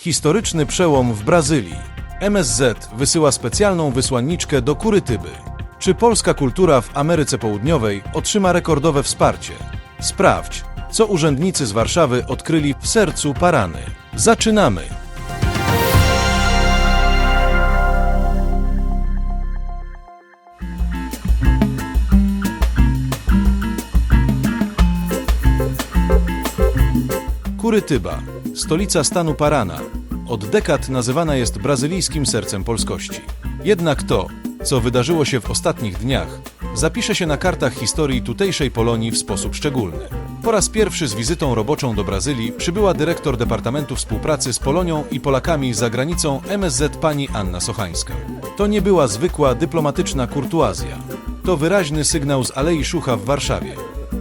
Historyczny przełom w Brazylii. MSZ wysyła specjalną wysłanniczkę do Kurytyby. Czy polska kultura w Ameryce Południowej otrzyma rekordowe wsparcie? Sprawdź, co urzędnicy z Warszawy odkryli w sercu Parany. Zaczynamy! Kurytyba, stolica stanu Parana, od dekad nazywana jest brazylijskim sercem polskości. Jednak to, co wydarzyło się w ostatnich dniach, zapisze się na kartach historii tutejszej Polonii w sposób szczególny. Po raz pierwszy z wizytą roboczą do Brazylii przybyła dyrektor Departamentu Współpracy z Polonią i Polakami za granicą MSZ pani Anna Sochańska. To nie była zwykła dyplomatyczna kurtuazja. To wyraźny sygnał z Alei Szucha w Warszawie.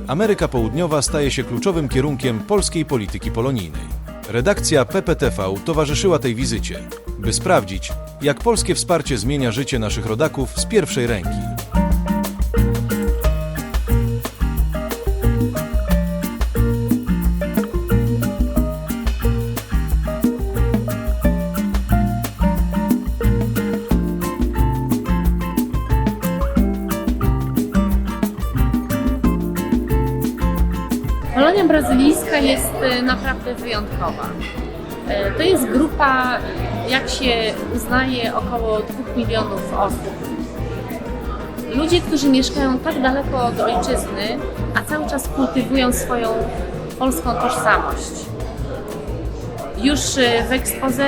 Ameryka Południowa staje się kluczowym kierunkiem polskiej polityki polonijnej. Redakcja PPTV towarzyszyła tej wizycie, by sprawdzić, jak polskie wsparcie zmienia życie naszych rodaków z pierwszej ręki. Polonia brazylijska jest e, naprawdę wyjątkowa. E, To jest grupa, jak się uznaje, około 2 milionów osób. Ludzie, którzy mieszkają tak daleko od ojczyzny, a cały czas kultywują swoją polską tożsamość. Już e, w ekspoze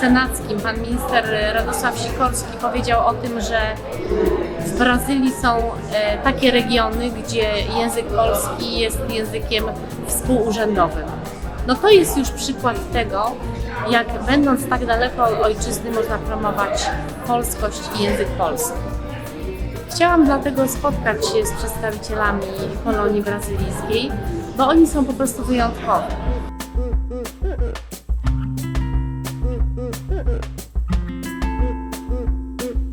senackim pan minister Radosław Sikorski powiedział o tym, że w Brazylii są e, takie regiony, gdzie język polski jest językiem współurzędowym. No to jest już przykład tego, jak będąc tak daleko od ojczyzny można promować polskość i język polski. Chciałam dlatego spotkać się z przedstawicielami Polonii brazylijskiej, bo oni są po prostu wyjątkowi.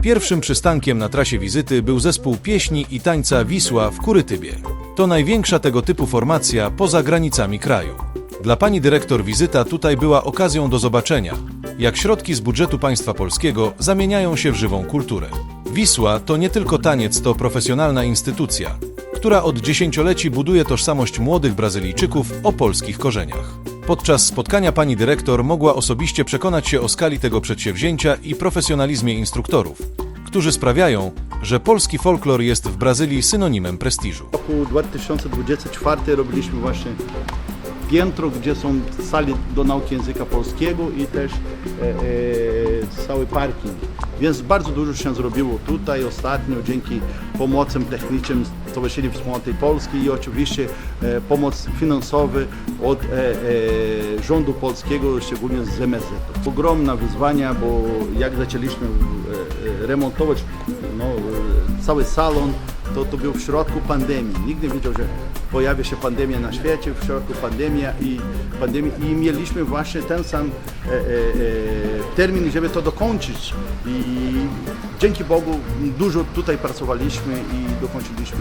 Pierwszym przystankiem na trasie wizyty był zespół pieśni i tańca Wisła w Kurytybie. To największa tego typu formacja poza granicami kraju. Dla pani dyrektor wizyta tutaj była okazją do zobaczenia, jak środki z budżetu państwa polskiego zamieniają się w żywą kulturę. Wisła to nie tylko taniec, to profesjonalna instytucja, która od dziesięcioleci buduje tożsamość młodych Brazylijczyków o polskich korzeniach. Podczas spotkania pani dyrektor mogła osobiście przekonać się o skali tego przedsięwzięcia i profesjonalizmie instruktorów, którzy sprawiają, że polski folklor jest w Brazylii synonimem prestiżu. W roku 2024 robiliśmy właśnie piętro, gdzie są sali do nauki języka polskiego i też e, e, cały parking. Więc bardzo dużo się zrobiło tutaj ostatnio dzięki pomocom technicznym Stowarzyszenia Wspólnoty Polskiej i oczywiście e, pomoc finansowa od e, e, rządu polskiego, szczególnie z MSZ. Ogromne wyzwania, bo jak zaczęliśmy e, e, remontować no, e, cały salon, to, to był w środku pandemii. Nikt nie wiedział, że pojawi się pandemia na świecie, w środku pandemia i, pandemii i mieliśmy właśnie ten sam e, e, e, termin, żeby to dokończyć. I dzięki Bogu dużo tutaj pracowaliśmy i dokończyliśmy.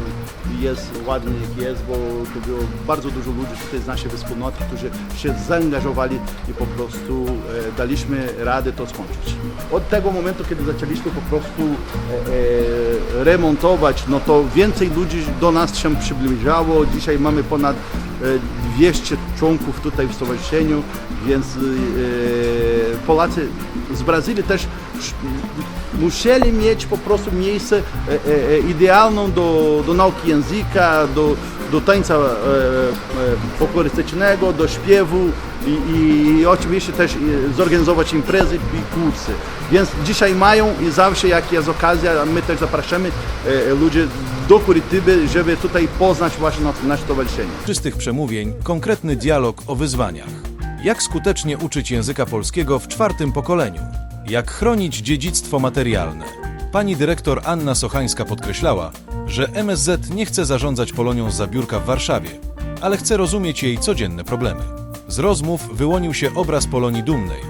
Jest ładnie jak jest, bo to było bardzo dużo ludzi tutaj z naszej wspólnoty, którzy się zaangażowali i po prostu e, daliśmy radę to skończyć. Od tego momentu, kiedy zaczęliśmy po prostu e, e, remontować, no to więcej ludzi do nas się przybliżało. Dzisiaj mamy ponad e, 200 członków tutaj w stowarzyszeniu, więc e, Polacy z Brazylii też musieli mieć po prostu miejsce e, e, e, idealną do, do nauki języka, do, do tańca e, e, folklorystycznego, do śpiewu i, i oczywiście też e, zorganizować imprezy i kursy. Więc dzisiaj mają i zawsze jak jest okazja, my też zapraszamy e, ludzi do Kurytyby, żeby tutaj poznać właśnie nasze, nasze stowarzyszenie. czystych przemówień konkretny dialog o wyzwaniach. Jak skutecznie uczyć języka polskiego w czwartym pokoleniu? Jak chronić dziedzictwo materialne? Pani dyrektor Anna Sochańska podkreślała, że MSZ nie chce zarządzać Polonią z zabiórka w Warszawie, ale chce rozumieć jej codzienne problemy. Z rozmów wyłonił się obraz Polonii dumnej,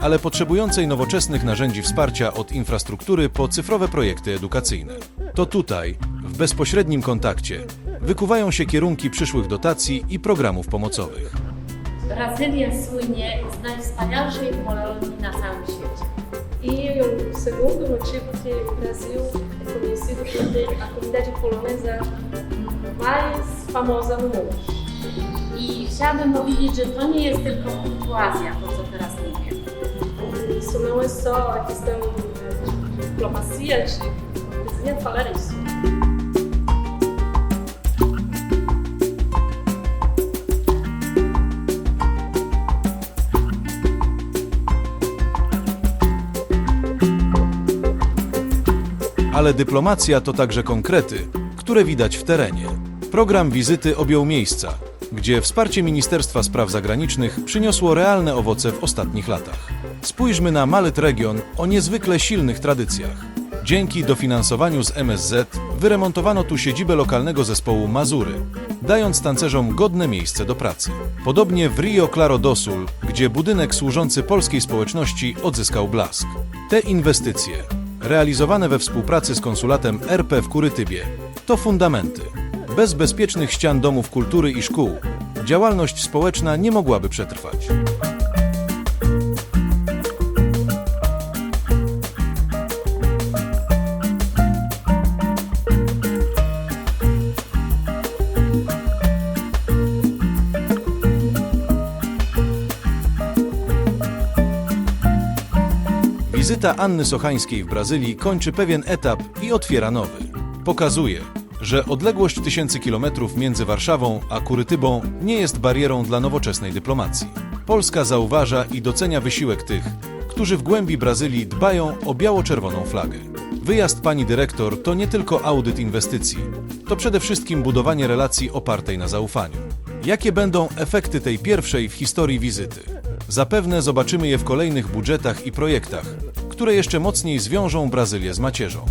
ale potrzebującej nowoczesnych narzędzi wsparcia od infrastruktury po cyfrowe projekty edukacyjne. To tutaj, w bezpośrednim kontakcie, wykuwają się kierunki przyszłych dotacji i programów pomocowych. Brazylia słynie z najwspanialszej polonii na całym świecie. Segundo motivo que o Brasil é conhecido por ter a comunidade polonesa mais famosa no mundo. I chciałabym powiedzieć, że to nie jest tylko kurtuazja, to co teraz mówię. Isso não é só a questão de diplomacia, de falar isso. Ale dyplomacja to także konkrety, które widać w terenie. Program wizyty objął miejsca, gdzie wsparcie Ministerstwa Spraw Zagranicznych przyniosło realne owoce w ostatnich latach. Spójrzmy na Malyt region o niezwykle silnych tradycjach. Dzięki dofinansowaniu z MSZ wyremontowano tu siedzibę lokalnego zespołu Mazury, dając tancerzom godne miejsce do pracy. Podobnie w Rio Claro do Sul, gdzie budynek służący polskiej społeczności odzyskał blask. Te inwestycje, realizowane we współpracy z konsulatem RP w Kurytybie, to fundamenty. Bez bezpiecznych ścian domów kultury i szkół działalność społeczna nie mogłaby przetrwać. Wizyta Anny Sochańskiej w Brazylii kończy pewien etap i otwiera nowy. Pokazuje, że odległość tysięcy kilometrów między Warszawą a Kurytybą nie jest barierą dla nowoczesnej dyplomacji. Polska zauważa i docenia wysiłek tych, którzy w głębi Brazylii dbają o biało-czerwoną flagę. Wyjazd pani dyrektor to nie tylko audyt inwestycji, to przede wszystkim budowanie relacji opartej na zaufaniu. Jakie będą efekty tej pierwszej w historii wizyty? Zapewne zobaczymy je w kolejnych budżetach i projektach, które jeszcze mocniej zwiążą Brazylię z macierzą.